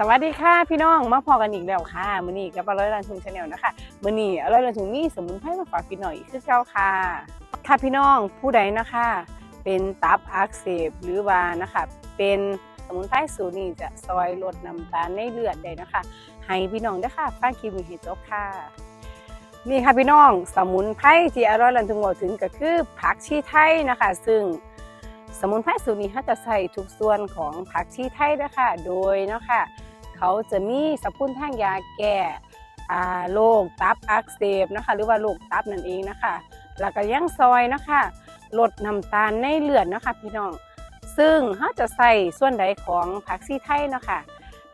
สวัสดีค่ะพี่น้องมาพอกันอีกแล้วค่ะมื้อนี้กับอร่อยรันทุงชาแนลนะคะมื้อนี้อร่อยรันทุงมีสมุนไพรมาฝากพี่หน่อยคือเก่าค่ะค่ะพี่น้องผู้ใดนะคะ เป็นตับอักเสบหรือว่านะคะ เป็นสมุนไพรสูตรนี้จะซอยลดน้ำตาลในเลือดได้นะคะ ให้พี่น้องได้ค่ะฟังคลิปนี้ให้จบค่ะนี่ค่ะพี่น้องสมุนไพรที่อร่อยรันทุงบอกถึงก็คือผักชีไทยนะคะ ซึ่งสมุนไพรสูตรนี้เขาจะใส่ทุกส่วนของผักชีไทยนะคะโดยเนาะคะ เขาจะมีสรรพคุณทางยาแก้อ่โรคตับอักเสบนะคะหรือว่าโรคตับนั่นเองนะคะแล้วก็ยังซอยนะคะลดน้ำตาลในเลือดนะคะพี่น้อง ซึ่งเขาจะใส่ส่วนใดของผักชีไทยนะคะ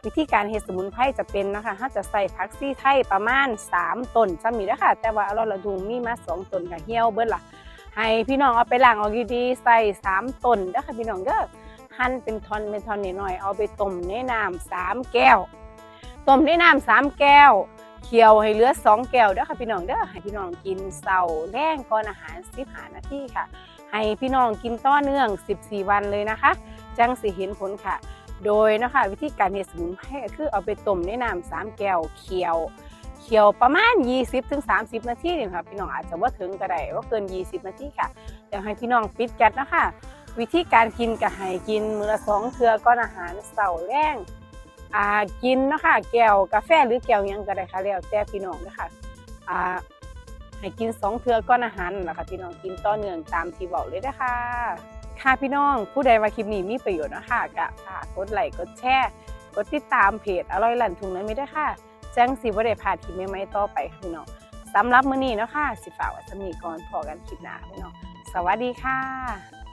วิธีการเฮ็ดสมุนไพรจะเป็นนะคะเขาจะใส่ผักชีไทยประมาณ 3ต้นซ้ำนี้นะคะแต่ว่าเราละดุงมีมาสองต้นกับเหี่ยวเบิ้ลล่ะให้พี่น้องเอาไปล้างออกดีๆใส่สามต้นเด้ค่ะพี่น้องเด้อ หั่นเป็นท่อนเป็นท่อนนิดหน่อยเอาไปต้มในน้ำสามแก้วต้มในน้ำสามแก้วเคี่ยวให้เหลือสองแก้วเด้อค่ะพี่น้องเด้อให้พี่น้องกินเสาแรงก่อนอาหารสิบหานาทีค่ะ ให้พี่น้องกินต่อเนื่อง 14 วันเลยนะคะ จังสิเห็นผลค่ะ โดยนะคะวิธีการเฮ็ดสมุนไพรคือเอาไปต้มในน้ำสามแก้วเคี่ยวเคี่ยวประมาณ 20ถึง30 นาทีนี่ค่ะพี่น้องอาจจะว่าถึงก็ได้ว่าเกิน 20 นาทีค่ะเดี๋ยวให้พี่น้องปิดแก๊สนะคะ วิธีการกินก็ให้กินมื้อละสองเทื่อก่อนอาหารเสาร์แรงอ่ากินเนาะคะแก้วกาแฟหรือแก้วยังก็ได้ค่ะแล้วแต่พี่น้องนะคะอ่าให้กินสองเทื่อก่อนอาหารนะคะพี่น้องกินต่อเนื่องตามที่บอกเลยนะคะค่ะพี่น้องผู้ใดว่าคลิปนี้มีประโยชน์นะคะก็ฝากกดไลค์กดแชร์กดติดตามเพจอร่อยหลั่นทุงนั้นไม่ได้ค่ะแจังสิบ่ได้พาดคลิปใหม่ต่อไปค่ะพี่น้องสำหรับมื้อนี้เนาะค่ะสิฝากไว้สำนีก่อนพอกันคลิปหน้าพี่น้องสวัสดีค่ะ